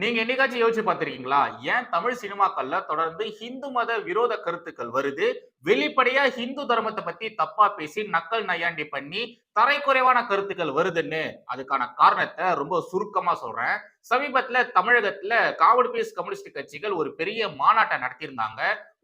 நீங்க என்னைக்காச்சும் யோசிச்சு பார்த்திருக்கீங்களா? ஏன் தமிழ் சினிமாக்கள்ல தொடர்ந்து ஹிந்து மத விரோத கருத்துக்கள் வருது? வெளிப்படையா ஹிந்து தர்மத்தை பத்தி தப்பா பேசி நக்கல் நையாண்டி பண்ணி தரைக்குறைவான கருத்துக்கள் வருதுன்னு அதுக்கான காரணத்தை ரொம்ப சுருக்கமா சொல்றேன். சமீபத்துல தமிழகத்துல காவடி பீஸ் கம்யூனிஸ்ட் கட்சிகள் ஒரு பெரிய மாநாட்டை நடத்தியிருந்தாங்க.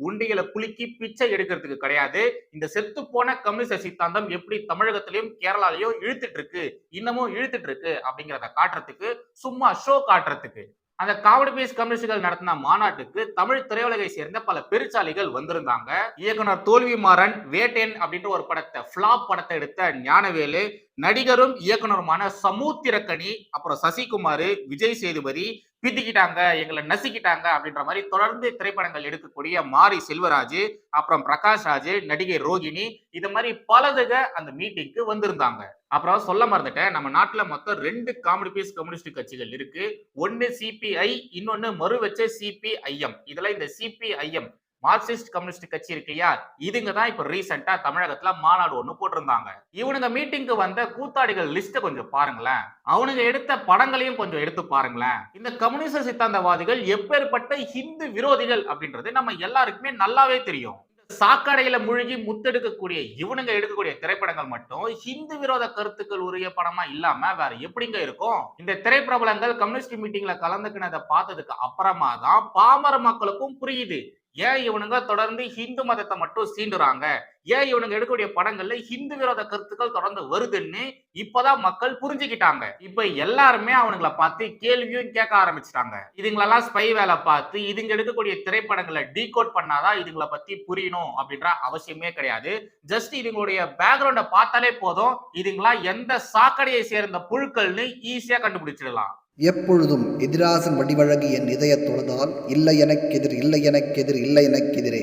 உண்டிகளை குலுக்கி பிச்சை எடுக்கிறதுக்கு கிடையாது. இந்த செத்து போன கம்யூனிஸ்ட் சித்தாந்தம் எப்படி தமிழகத்திலயும் கேரளாலையும் இழுத்துட்டு இருக்கு? இன்னமும் இழுத்துட்டு இருக்கு அப்படிங்கிறத காட்டுறதுக்கு சும்மா ஷோ காட்டுறதுக்கு. அந்த காவடி பீஸ் கம்யூனிஸ்டுகள் நடத்தின மாநாட்டுக்கு தமிழ் திரையுலகை சேர்ந்த பல பெருச்சாலிகள் வந்திருந்தாங்க. இயக்குனர் தோல்வி மாறன் வேட்டேன் அப்படின்ற ஒரு படத்தை ஃபிளாப் படத்தை எடுத்த ஞானவேலு நடிகரும் இயக்குனருமான சமுத்திரக்கனி அப்புறம் சசிகுமார் விஜய் சேதுபதி பிதிக்கிட்டாங்க எங்களை நசுக்கிட்டாங்க அப்படின்ற மாதிரி தொடர்ந்து திரைப்படங்கள் எடுக்கக்கூடிய மாரி செல்வராஜ் அப்புறம் பிரகாஷ் ராஜ் நடிகை ரோகிணி இது மாதிரி பலதுக அந்த மீட்டிங்க்கு வந்திருந்தாங்க. அப்புறம் சொல்ல மறந்துட்டேன் நம்ம நாட்டுல மொத்தம் ரெண்டு காமெடி பீஸ் கம்யூனிஸ்ட் கட்சிகள் இருக்கு. ஒன்னு சிபிஐ இன்னொன்னு மறுவச்ச சிபிஐஎம் இதுல இந்த சிபிஐஎம் மார்க்சிஸ்ட் கம்யூனிஸ்ட் கட்சி இருக்கு இல்லையா? இதுங்க தான் இப்ப ரீசெண்டா தமிழகத்துல மாநாடு ஒண்ணு போட்டிருந்தாங்க. இவனுங்க மீட்டிங்க்கு வந்த கூத்தாடிகள் லிஸ்ட கொஞ்சம் பாருங்களேன். அவனுங்க எடுத்த படங்களையும் கொஞ்சம் எடுத்து பாருங்களேன். இந்த கம்யூனிஸ்ட் சித்தாந்தவாதிகள் எப்பேற்பட்ட ஹிந்து விரோதிகள் அப்படின்றது நம்ம எல்லாருக்குமே நல்லாவே தெரியும். சாக்கடையில மூழ்கி முத்தெடுக்கக்கூடிய இவனுங்க எடுக்கக்கூடிய திரைப்படங்கள் மட்டும் ஹிந்து விரோத கருத்துக்கள் உரிய படமா இல்லாம வேற எப்படிங்க இருக்கும்? இந்த திரைப்பிரபலங்கள் கம்யூனிஸ்ட் மீட்டிங்ல கலந்துக்கினதை பார்த்ததுக்கு அப்புறமா தான் பாமர மக்களுக்கும் புரியுது. ஏன் இவனுங்க தொடர்ந்து ஹிந்து மதத்தை மட்டும் சீண்டுறாங்க? ஏன் இவனுங்க எடுக்கக்கூடிய படங்கள்ல ஹிந்து விரோத கருத்துக்கள் தொடர்ந்து வருதுன்னு இப்பதான் மக்கள் புரிஞ்சுக்கிட்டாங்க. இப்ப எல்லாருமே அவனுங்கள பார்த்து கேள்வியும் கேட்க ஆரம்பிச்சிட்டாங்க. இதுங்களெல்லாம் ஸ்பை வேலை பார்த்து இதுங்க எடுக்கக்கூடிய திரைப்படங்களை டீகோட் பண்ணாதான் இதுங்களை பத்தி புரியணும் அப்படின்ற அவசியமே கிடையாது. ஜஸ்ட் இதுங்களுடைய பேக்ரவுண்டை பார்த்தாலே போதும். இதுங்களா எந்த சாக்கடையை சேர்ந்த புழுக்கள்னு ஈஸியா கண்டுபிடிச்சிடலாம். எப்பொழுதும் எதிராசன் வடிவழகு என் இதய தொழுதால் இல்லை எனக்கெதிர் இல்லை எனக்கெதிர் இல்லை எனக்கெதிரே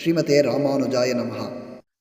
ஸ்ரீமதே ராமானுஜாய நமஹா.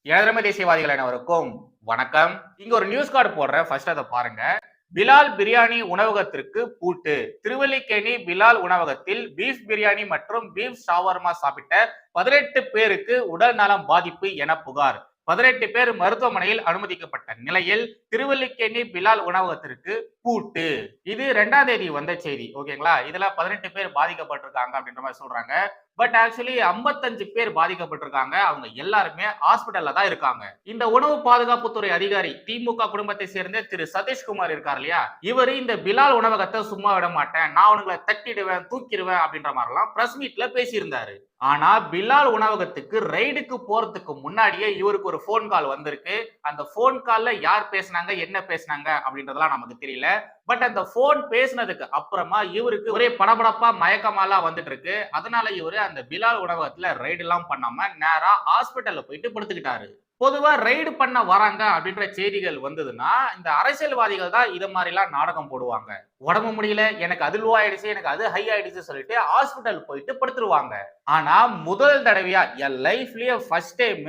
இளதரமை தேசியவாதிகள் அனைவருக்கும் வணக்கம். இங்க ஒரு நியூஸ் கார்டு போடுறேன். ஃபர்ஸ்ட் அதை பாருங்க. பிலால் பிரியாணி உணவகத்திற்கு பூட்டு. திருவல்லிக்கேணி பிலால் உணவகத்தில் பீஃப் பிரியாணி மற்றும் பீஃப் ஷாவர்மா சாப்பிட்ட பதினெட்டு பேருக்கு உடல் நலம் பாதிப்பு என புகார். பதினெட்டு பேர் மருத்துவமனையில் அனுமதிக்கப்பட்ட நிலையில் திருவல்லிக்கேணி பிலால் உணவகத்திற்கு பூட்டு. இது ரெண்டாம் தேதி வந்த செய்தி. ஓகேங்களா? இதுல பதினெட்டு பேர் பாதிக்கப்பட்டிருக்காங்க அப்படின்ற மாதிரி சொல்றாங்க. பட் ஆக்சுவலி 55 பேர் பாதிக்கப்பட்டிருக்காங்க. அவங்க எல்லாருமே ஹாஸ்பிட்டல்ல தான் இருக்காங்க. இந்த உணவு பாதுகாப்புத்துறை அதிகாரி திமுக குடும்பத்தை சேர்ந்த திரு சதீஷ்குமார் இருக்கார் இல்லையா? இவர் இந்த பிலால் உணவகத்தை சும்மா விட மாட்டேன். நான் அவனுங்களை தட்டிடுவேன் தூக்கிடுவேன் அப்படின்ற மாதிரிலாம் பிரஸ் மீட்ல பேசியிருந்தாரு. ஆனா பிலால் உணவகத்துக்கு ரைடுக்கு போறதுக்கு முன்னாடியே இவருக்கு ஒரு ஃபோன் கால் வந்திருக்கு. அந்த ஃபோன் கால்ல யார் பேசுனாங்க என்ன பேசுனாங்க அப்படின்றதெல்லாம் நமக்கு தெரியல. பட் அந்த போன் பேசினதுக்கு அப்புறமா இவருக்கு ஒரே படபடப்பா மயக்கமாலாம் வந்துட்டு இருக்கு. அதனால இவரு அந்த பிலால் உணவகத்துல ரைடு எல்லாம் பண்ணாம நேரா ஹாஸ்பிட்டல்ல போயிட்டு படுத்துக்கிட்டாரு. பொதுவா ரைடு பண்ண வராங்க அப்படின்ற செய்திகள் வந்ததுன்னா இந்த அரசியல்வாதிகள் தான் இது மாதிரி எல்லாம் நாடகம் போடுவாங்க. உடம்பு முடியல எனக்கு அது லோ ஆயிடுச்சு எனக்கு அது ஹை ஆயிடுச்சு சொல்லிட்டு ஹாஸ்பிட்டல் போயிட்டு படுத்துருவாங்க. ஆனா முதல் தடவையா என் லைஃப்லயே ஃபர்ஸ்ட் டைம்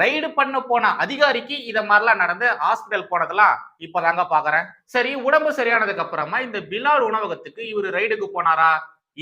ரைடு பண்ண போன அதிகாரிக்கு இத மாதிரிலாம் நடந்து ஹாஸ்பிட்டல் போனதெல்லாம் இப்பதாங்க பாக்குறேன். சரி உடம்பு சரியானதுக்கு அப்புறமா இந்த பிலால் உணவகத்துக்கு இவர் ரைடுக்கு போனாரா?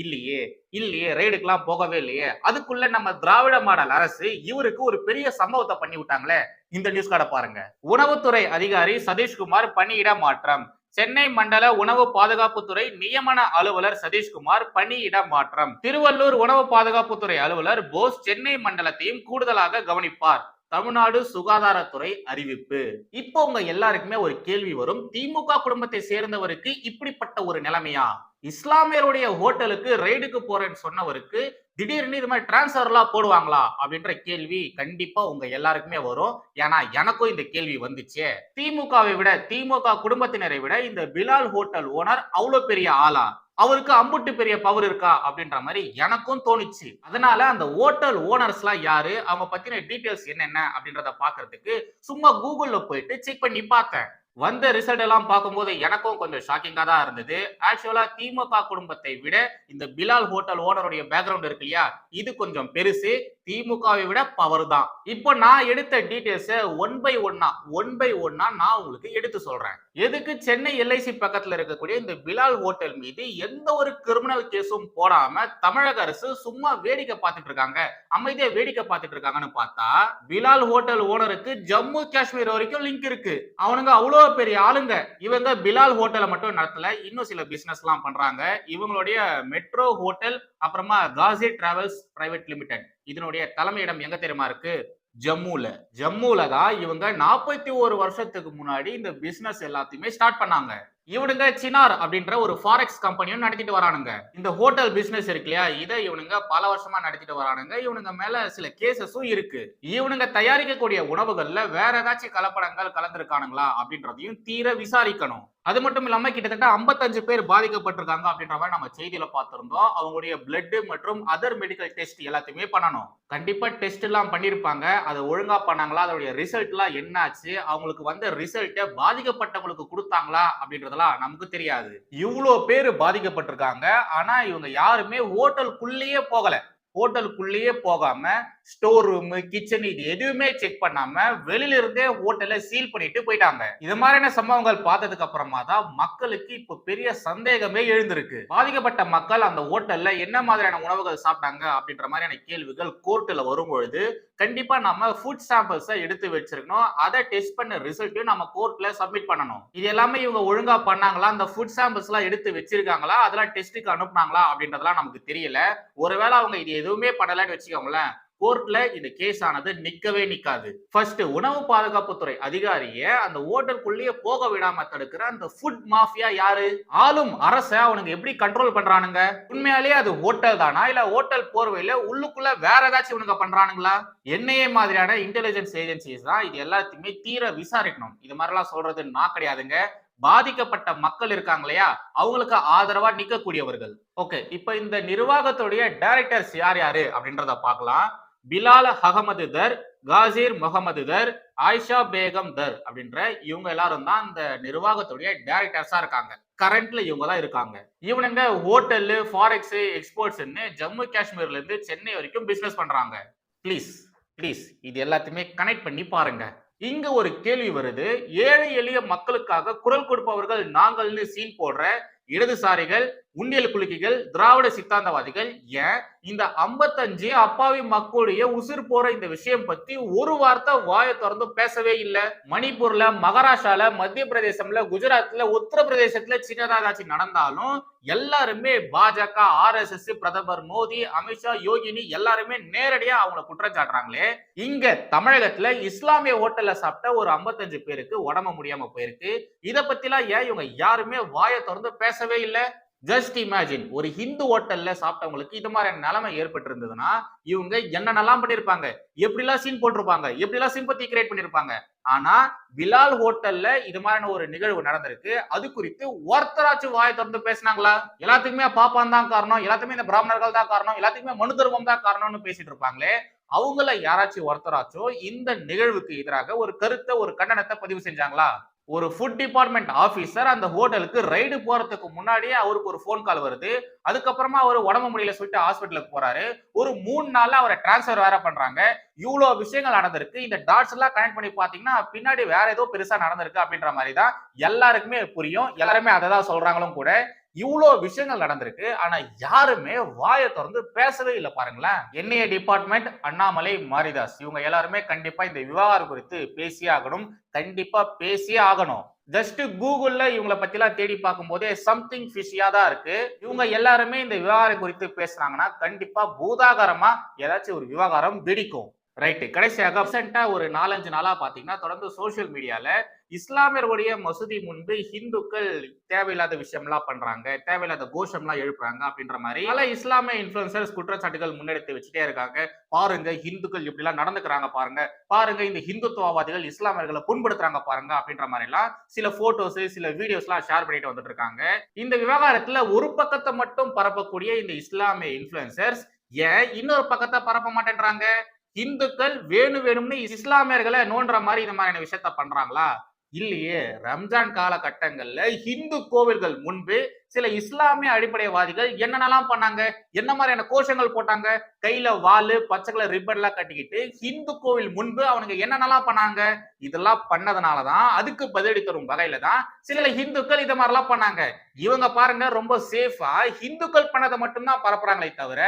இல்லையே இல்லையே ரைடுக்கெல்லாம் போகவே இல்லையே. அதுக்குள்ள நம்ம திராவிட மாடல் அரசு இவருக்கு ஒரு பெரிய சம்பவத்தை பண்ணி விட்டாங்களே? இந்த நியூஸ் கார்டை பாருங்க. உணவுத்துறை அதிகாரி சதீஷ்குமார் பணியிட மாற்றம். சென்னை மண்டல உணவு பாதுகாப்புத்துறை நியமன அலுவலர் சதீஷ்குமார் பணியிட மாற்றம். திருவள்ளூர் உணவு பாதுகாப்புத்துறை அலுவலர் போஸ் சென்னை மண்டலத்தையும் கூடுதலாக கவனிப்பார். தமிழ்நாடு சுகாதாரத்துறை அறிவிப்பு. இப்போ உங்க எல்லாருக்குமே ஒரு கேள்வி வரும். திமுக குடும்பத்தை சேர்ந்தவருக்கு இப்படிப்பட்ட ஒரு நிலைமையா? இஸ்லாமியருடைய ஹோட்டலுக்கு ரைடுக்கு போறேன்னு சொன்னவருக்கு திடீர்னு இது மாதிரி டிரான்ஸ்ஃபர்லாம் போடுவாங்களா அப்படின்ற கேள்வி கண்டிப்பா உங்க எல்லாருக்குமே வரும். ஏன்னா எனக்கும் இந்த கேள்வி வந்துச்சே. திமுகவை விட திமுக குடும்பத்தினரை விட இந்த பிலால் ஹோட்டல் ஓனர் அவ்வளவு பெரிய ஆளா? அவருக்கு அம்புட்டு பெரிய பவர் இருக்கா? அப்படின்ற மாதிரி எனக்கும் தோணுச்சு. அதனால அந்த ஹோட்டல் ஓனர்ஸ் எல்லாம் யாரு? அவங்க பத்தின டீட்டெயில்ஸ் என்னென்ன? அப்படின்றத பாக்குறதுக்கு சும்மா கூகுள்ல போயிட்டு செக் பண்ணி பார்த்தேன். வந்த ரிசல்ட் எல்லாம் பார்க்கும்போது எனக்கும் கொஞ்சம் ஷாக்கிங்காக தான் இருந்தது. ஆக்சுவலாக திமுக குடும்பத்தை விட இந்த பிலால் ஹோட்டல் ஓனருடைய பேக்ரவுண்ட் இருக்கு இல்லையா? இது கொஞ்சம் பெருசு. திமுகவை விட பவர் தான். இப்போ நான் எடுத்த டீடைல்ஸ் ஒன் பை ஒன்னா ஒன் பை ஒன்னா நான் உங்களுக்கு எடுத்து சொல்றேன். எதுக்கு சென்னை எல்ஐசி பக்கத்துல இருக்கக்கூடிய இந்த பிலால் ஹோட்டல் மீது எந்த ஒரு கிரிமினல் கேஸும் போடாம தமிழக அரசு சும்மா வேடிக்கை பார்த்துட்டு இருக்காங்க அமைதியா வேடிக்கை பார்த்துட்டு இருக்காங்கன்னு பார்த்தா பிலால் ஹோட்டல் ஓனருக்கு ஜம்மு காஷ்மீர் வரைக்கும் லிங்க் இருக்கு. அவனுங்க அவ்வளவு பெரிய ஆளுங்க. இவங்க பிலால் ஹோட்டலை மட்டும் நடத்தல இன்னும் சில பிசினஸ் எல்லாம் பண்றாங்க. இவங்களுடைய மெட்ரோ ஹோட்டல் அப்புறமா காசி டிராவல்ஸ் பிரைவேட் லிமிடெட் இதனுடைய தலைமையிடம் எங்க தெரியுமா இருக்கு? ஜம்முல. ஜம்முல தான் இவங்க நாற்பத்தி ஒரு வருஷத்துக்கு முன்னாடி இந்த பிசினஸ் எல்லாத்தையுமே ஸ்டார்ட் பண்ணாங்க. இவனுங்க சினார் அப்படின்ற ஒரு ஃபாரெக்ஸ் கம்பெனியும் நடத்திட்டு வரானுங்க. இந்த ஹோட்டல் பிசினஸ் இருக்கு இல்லையா? இதை இவனுங்க பல வருஷமா நடத்திட்டு வரானுங்க. இவனுங்க மேல சில கேசஸும் இருக்கு. இவனுங்க தயாரிக்கக்கூடிய உணவுகள்ல வேற ஏதாச்சும் கலப்படங்கள் கலந்துருக்கானுங்களா அப்படின்றதையும் தீர விசாரிக்கணும். அது மட்டும் இல்லாம கிட்டத்தட்ட 55 பேர் பாதிக்கப்பட்டிருக்காங்க அப்படின்ற மாதிரி நம்ம செய்தியில பார்த்திருந்தோம். அவங்களுடைய பிளட் மற்றும் அதர் மெடிக்கல் டெஸ்ட் எல்லாத்தையுமே பண்ணணும். கண்டிப்பா டெஸ்ட் எல்லாம் பண்ணிருப்பாங்க. அதை ஒழுங்கா பண்ணாங்களா? அதோடைய ரிசல்ட் எல்லாம் என்னாச்சு? அவங்களுக்கு வந்த ரிசல்ட்டை பாதிக்கப்பட்டவங்களுக்கு கொடுத்தாங்களா? அப்படின்றத அப்படின்றதெல்லாம் நமக்கு தெரியாது. இவ்வளோ பேர் பாதிக்கப்பட்டிருக்காங்க. ஆனா இவங்க யாருமே ஹோட்டலுக்குள்ளேயே போகல. ஹோட்டலுக்குள்ளேயே போகாம ஸ்டோர் ரூம் கிச்சன் இது எதுவுமே செக் பண்ணாம வெளியில இருந்தே ஹோட்டலை சீல் பண்ணிட்டு போயிட்டாங்க. இது மாதிரியான சம்பவங்கள் பார்த்ததுக்கு அப்புறமா தான் மக்களுக்கு இப்போ பெரிய சந்தேகமே எழுந்திருக்கு. பாதிக்கப்பட்ட மக்கள் அந்த ஹோட்டல்ல என்ன மாதிரியான உணவுகள் சாப்பிட்டாங்க அப்படின்ற மாதிரியான கேள்விகள் கோர்ட்டுல வரும்பொழுது கண்டிப்பா நம்ம ஃபுட் சாம்பிள்ஸை எடுத்து வச்சிருக்கணும். அதை டெஸ்ட் பண்ண ரிசல்ட்டையும் நம்ம கோர்ட்ல சப்மிட் பண்ணணும். இது எல்லாமே இவங்க ஒழுங்கா பண்ணாங்களா? அந்த ஃபுட் சாம்பிள்ஸ் எல்லாம் எடுத்து வச்சிருக்காங்களா? அதெல்லாம் டெஸ்ட்டுக்கு அனுப்புனாங்களா? அப்படின்றதெல்லாம் நமக்கு தெரியல. ஒருவேளை அவங்க இது எதுவுமே பண்ணலன்னு வச்சுக்கோங்களேன். கோர்ட்ல இந்த கேஸ் ஆனது நிக்கவே நிக்காது. ஃபர்ஸ்ட் உணவு பாதுகாப்புத்துறை அதிகாரிய அந்த ஹோட்டலுக்குள்ளேயே போக விடாம தடுக்கிற அந்த ஃபுட் மாஃபியா யாரு? ஆளும் அரச அவனுங்க எப்படி கண்ட்ரோல் பண்றானுங்க? உண்மையாலேயே அது ஹோட்டல் தானா? இல்ல ஹோட்டல் போர்வையில உள்ளுக்குள்ள வேற ஏதாச்சும் இவனுங்க பண்றானுங்களா? என்னையே மாதிரியான இன்டெலிஜென்ஸ் ஏஜென்சிஸ் தான் இது எல்லாத்தையுமே தீர விசாரிக்கணும். இது மாதிரிலாம் சொல்றது நான் கிடையாதுங்க. பாதிக்கப்பட்ட மக்கள் இருக்காங்க இல்லையா? அவங்களுக்கு ஆதரவா நிக்கக்கூடியவர்கள். ஓகே இப்ப இந்த நிர்வாகத்துடைய டைரக்டர்ஸ் யார் யாரு அப்படின்றத பார்க்கலாம். பிலால அகமது தர் காசிர் முகமது தர் ஆயிஷா பேகம் தர் அப்படின்ற இவங்க எல்லாரும் தான் இந்த நிர்வாகத்துடைய டைரக்டர்ஸா இருக்காங்க. கரண்ட்ல இவங்க தான் இருக்காங்க. இவனுங்க ஹோட்டலு ஃபாரெக்ஸ் எக்ஸ்போர்ட்ஸ்னு ஜம்மு காஷ்மீர்ல இருந்து சென்னை வரைக்கும் பிசினஸ் பண்றாங்க. ப்ளீஸ் ப்ளீஸ் இது எல்லாத்தையுமே கனெக்ட் பண்ணி பாருங்க. இங்க ஒரு கேள்வி வருது. ஏழை எளிய மக்களுக்காக குரல் கொடுப்பவர்கள் நாங்கள்னு சீன் போடுற இடதுசாரிகள் உண்டியல் குலுக்கிகள் திராவிட சித்தாந்தவாதிகள் ஏன் இந்த 55 அப்பாவி மக்களுடைய உசுர் போற இந்த விஷயம் பத்தி ஒரு வார்த்தை வாயை திறந்து பேசவே இல்ல. மணிப்பூர்ல மகாராஷ்டிரால மத்திய பிரதேசம்ல குஜராத்ல உத்தரப்பிரதேசத்துல சின்னதாக ஆட்சி நடந்தாலும் எல்லாருமே பாஜக ஆர்எஸ்எஸ் பிரதமர் மோடி அமித்ஷா யோகினி எல்லாருமே நேரடியா அவங்கள குற்றம் சாட்டுறாங்களே இங்க தமிழகத்துல இஸ்லாமிய ஹோட்டல்ல சாப்பிட்ட ஒரு 55 பேருக்கு உடம்பு முடியாம போயிருக்கு. இத பத்திலாம் ஏன் இவங்க யாருமே வாயை திறந்து பேச பேசவே இல்ல. ஜஸ்ட் இமேஜின் ஒரு ஹிந்து ஹோட்டல்ல சாப்பிட்டவங்களுக்கு இது மாதிரி நிலைமை ஏற்பட்டு இருந்ததுன்னா இவங்க என்னென்னலாம் பண்ணிருப்பாங்க? எப்படிலாம் சீன் போட்டிருப்பாங்க? எப்படிலாம் சிம்பத்தி கிரியேட் பண்ணிருப்பாங்க? ஆனா பிலால் ஹோட்டல்ல இது மாதிரியான ஒரு நிகழ்வு நடந்திருக்கு. அது குறித்து ஒருத்தராச்சும் வாயை திறந்து பேசினாங்களா? எல்லாத்துக்குமே பாப்பான் தான் காரணம். எல்லாத்துக்குமே இந்த பிராமணர்கள் தான் காரணம். எல்லாத்துக்குமே மனு தர்மம் தான் காரணம்னு பேசிட்டு இருப்பாங்களே அவங்கள யாராச்சும் ஒருத்தராச்சும் இந்த நிகழ்வுக்கு எதிராக ஒரு கருத்தை ஒரு கண்டனத்தை பதிவு செஞ்சாங்களா? ஒரு ஃபுட் டிபார்ட்மெண்ட் ஆஃபீஸர் அந்த ஹோட்டலுக்கு ரைடு போறதுக்கு முன்னாடியே அவருக்கு ஒரு ஃபோன் கால் வருது. அதுக்கப்புறமா அவர் உடம்பு முடியல சொல்லிட்டு ஹாஸ்பிட்டலுக்கு போறாரு. ஒரு மூணு நாள்ல அவரை டிரான்ஸ்ஃபர் வேற பண்றாங்க. இவ்வளோ விஷயங்கள் நடந்திருக்கு. இந்த டாட்ஸ் எல்லாம் கனெக்ட் பண்ணி பாத்தீங்கன்னா பின்னாடி வேற ஏதோ பெருசா நடந்திருக்கு அப்படின்ற மாதிரி தான் எல்லாருக்குமே புரியும். எல்லாருமே அதை தான் சொல்றாங்களும் கூட. இவ்வளோ விஷயங்கள் நடந்திருக்கு. ஆனா யாருமே வாயை திறந்து பேசவே இல்லை பாருங்களேன். NIA department Annamalai Maridhas. இவங்க எல்லாருமே கண்டிப்பா இந்த விவகாரம் குறித்து பேசியே ஆகணும். கண்டிப்பா பேசியே ஆகணும். ஜஸ்ட் கூகுள்ல இவங்களை பத்திலாம் தேடி பார்க்கும் போதே சம்திங் ஃபிஷியா தான் இருக்கு. இவங்க எல்லாருமே இந்த விவகாரம் குறித்து பேசுனாங்கன்னா கண்டிப்பா பூதாகரமா ஏதாச்சும் ஒரு விவகாரம் வெடிக்கும். ரைட்டு கடைசியாக ரீசெண்டா ஒரு நாலஞ்சு நாளாக பார்த்தீங்கன்னா தொடர்ந்து சோஷியல் மீடியாவில் இஸ்லாமியர்களுடைய மசூதி முன்பு ஹிந்துக்கள் தேவையில்லாத விஷயம்லாம் பண்ணுறாங்க தேவையில்லாத கோஷம்லாம் எழுப்புறாங்க அப்படின்ற மாதிரி பல இஸ்லாமிய இன்ஃப்ளூன்சர்ஸ் குற்றச்சாட்டுகள் முன்னெடுத்து வச்சுட்டே இருக்காங்க. பாருங்க இந்துக்கள் இப்படிலாம் நடந்துக்கிறாங்க பாருங்க. பாருங்க இந்த ஹிந்துத்துவவாதிகள் இஸ்லாமியர்களை புண்படுத்துறாங்க பாருங்க அப்படின்ற மாதிரிலாம் சில ஃபோட்டோஸு சில வீடியோஸ்லாம் ஷேர் பண்ணிட்டு வந்துட்டு இருக்காங்க. இந்த விவகாரத்தில் ஒரு பக்கத்தை மட்டும் பரப்பக்கூடிய இந்த இஸ்லாமிய இன்ஃப்ளூயன்சர்ஸ் ஏன் இன்னொரு பக்கத்தை பரப்ப மாட்டேன்றாங்க? இந்துக்கள் வேணும் வேணும்னு இஸ்லாமியர்களை நோன்ற மாதிரி இந்த மாதிரியான விஷயத்த பண்றாங்களா? இல்லையே. ரம்ஜான் காலகட்டங்கள்ல இந்து கோவில்கள் முன்பு சில இஸ்லாமிய அடிப்படைவாதிகள் என்னென்னலாம் பண்ணாங்க? என்ன மாதிரியான கோஷங்கள் போட்டாங்க? கையில வாலு பச்சை கலர் ரிப்பன் எல்லாம் கட்டிக்கிட்டு இந்து கோவில் முன்பு அவனுங்க என்னென்னலாம் பண்ணாங்க? இதெல்லாம் பண்ணதுனாலதான் அதுக்கு பதிலடி தரும் வகையில தான் சில இந்துக்கள் இத மாதிரிலாம் பண்ணாங்க. இவங்க பாருங்க ரொம்ப சேஃபா இந்துக்கள் பண்ணதை மட்டும்தான் பரப்புறாங்களே தவிர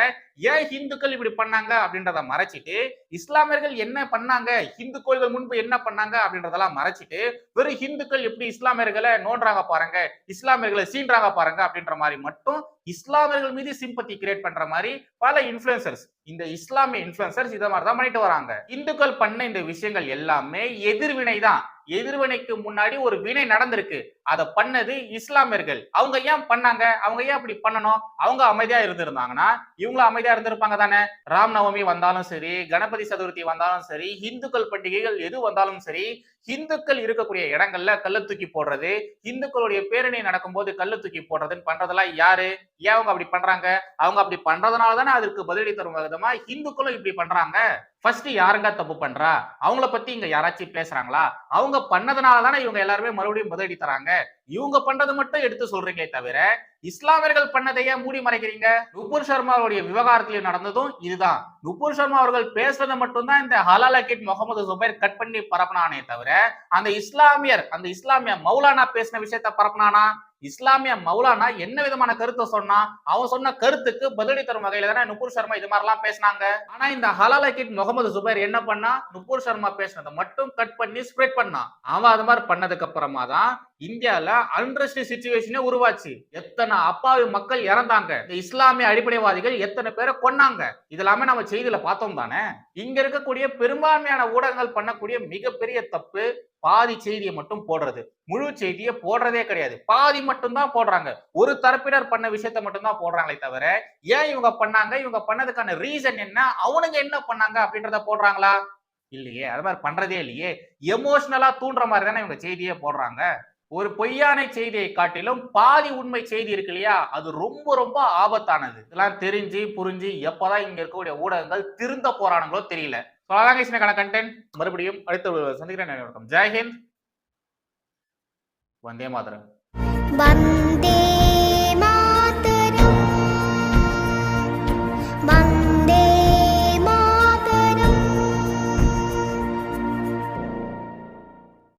ஏன் இந்துக்கள் இப்படி பண்ணாங்க அப்படின்றத மறைச்சிட்டு இஸ்லாமியர்கள் என்ன பண்ணாங்க? இந்து கோயில்கள் முன்பு என்ன பண்ணாங்க அப்படின்றதெல்லாம் மறைச்சிட்டு வெறும் இந்துக்கள் எப்படி இஸ்லாமியர்களை நோன்றாங்க பாருங்க இஸ்லாமியர்களை சீன்றாங்க பாருங்க. அப்படின்ற மாதிரி மட்டும் இஸ்லாமியர்கள் மீது சிம்பத்தி கிரியேட் பண்ற மாதிரி பல இன்ஃபுளுசர்ஸ் இந்த இஸ்லாமிய இன்ஃபுளுசர்ஸ் இதை மாதிரி தான் பண்ணிட்டு வராங்க. இந்துக்கள் பண்ண இந்த விஷயங்கள் எல்லாமே எதிர்வினை தான் எதிர்வினைக்கு முன்னாடி ஒரு வினை நடந்திருக்கு. அதை பண்ணது இஸ்லாமியர்கள். அவங்க ஏன் பண்ணாங்க? அவங்க ஏன் அப்படி பண்ணணும்? அவங்க அமைதியா இருந்திருந்தாங்கன்னா இவங்களும் அமைதியா இருந்திருப்பாங்க தானே? ராம் நவமி வந்தாலும் சரி கணபதி சதுர்த்தி வந்தாலும் சரி இந்துக்கள் பண்டிகைகள் எது வந்தாலும் சரி இந்துக்கள் இருக்கக்கூடிய இடங்கள்ல கல்ல தூக்கி போடுறது இந்துக்களுடைய பேரணி நடக்கும்போது கல்ல தூக்கி போடுறதுன்னு பண்றதெல்லாம் யாரு? ஏன் அவங்க அப்படி பண்றாங்க? அவங்க அப்படி பண்றதுனால தானே அதற்கு பதிலடி தரும் விதமா இந்துக்களும் இப்படி பண்றாங்க. ஃபர்ஸ்ட் யாருங்க தப்பு பண்றா? அவங்கள பத்தி இங்க யாராச்சும் பேசுறாங்களா? அவங்க பண்ணதுனால தானே இவங்க எல்லாருமே மறுபடியும் பதிலடி தராங்க. இவங்க பண்றது மட்டும் எடுத்து சொல்றீங்களே தவிர இஸ்லாமியர்கள் பண்ணதையே மூடி மறைக்கிறீங்க. நுபுர் சர்மாவுடைய விவகாரத்திலையும் நடந்ததும் இதுதான். நுபுர் சர்மா அவர்கள் பேசுறதை மட்டும்தான் இந்த ஹலால் கிட் முகமது சுபைர் கட் பண்ணி பரப்புனானே தவிர அந்த இஸ்லாமியர் அந்த இஸ்லாமிய மௌலானா பேசின விஷயத்த பரப்பினானா? இஸ்லாமிய மௌலானா என்ன விதமான கருத்தை சொன்னா அவன் சொன்ன கருத்துக்கு பதிலடி தரும் வகையில தானே நுபுர் சர்மா இது மாதிரிலாம் பேசினாங்க. ஆனா இந்த ஹலால கிட் முகமது சுபைர் என்ன பண்ணா? நுபுர் சர்மா பேசினதை மட்டும் கட் பண்ணி ஸ்ப்ரெட் பண்ணான் அவன் அது மாதிரி பண்ணதுக்கு அப்புறமா தான் இந்தியால அன்ரெஸ்ட் சுச்சுவேஷனே உருவாச்சு. எத்தனை அப்பாவி மக்கள் இறந்தாங்க. இந்த இஸ்லாமிய அடிப்படைவாதிகள் எத்தனை பேரை கொன்னாங்க. இதெல்லாமே நம்ம செய்தியில பார்த்தோம் தானே. இங்க இருக்கக்கூடிய பெரும்பான்மையான ஊடகங்கள் பண்ணக்கூடிய மிகப்பெரிய தப்பு பாதி செய்தியை மட்டும் போடுறது. முழு செய்தியை போடுறதே கிடையாது. பாதி மட்டும்தான் போடுறாங்க. ஒரு தரப்பினர் பண்ண விஷயத்த மட்டும்தான் போடுறாங்களே தவிர ஏன் இவங்க பண்ணாங்க? இவங்க பண்ணதுக்கான ரீசன் என்ன? அவனுங்க என்ன பண்ணாங்க அப்படின்றத போடுறாங்களா? இல்லையே. அது மாதிரி பண்றதே இல்லையே. எமோஷனலா தூண்டுற மாதிரி தானே இவங்க செய்தியே போடுறாங்க. ஒரு பொய்யான செய்தியை காட்டிலும் பாதி உண்மை செய்தி இருக்கு இல்லையா? அது ரொம்ப ரொம்ப ஆபத்தானது. இதெல்லாம் தெரிஞ்சு புரிஞ்சு எப்பதான் இங்க இருக்கக்கூடிய ஊடகங்கள் திருந்த போறானுங்களோ தெரியல. So, அதான் கண்டென்ட் மறுபடியும் அடுத்த சந்திக்கிறேன். வணக்கம். ஜெய்ஹிந்த் வந்தே மாதரம். வந்தே